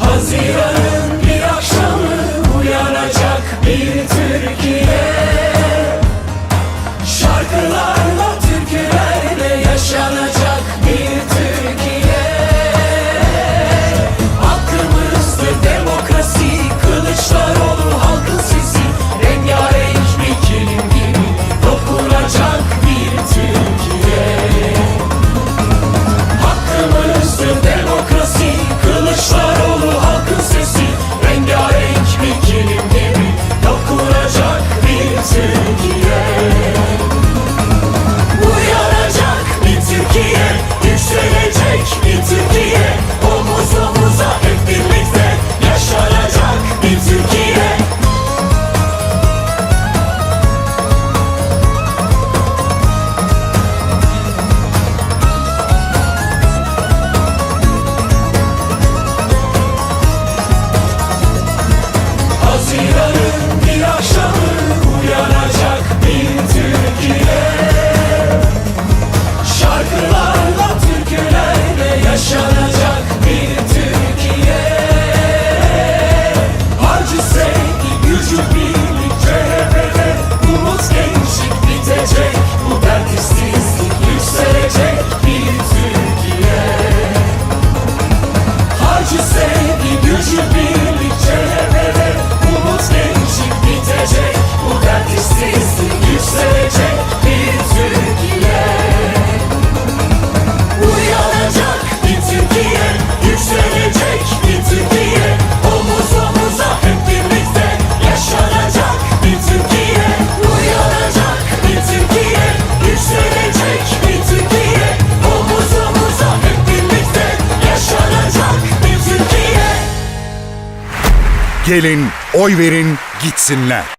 Haziran'ın bir akşamı uyanacak bir Türkiye. Şarkılarla Türkiye Gelin oy verin gitsinler.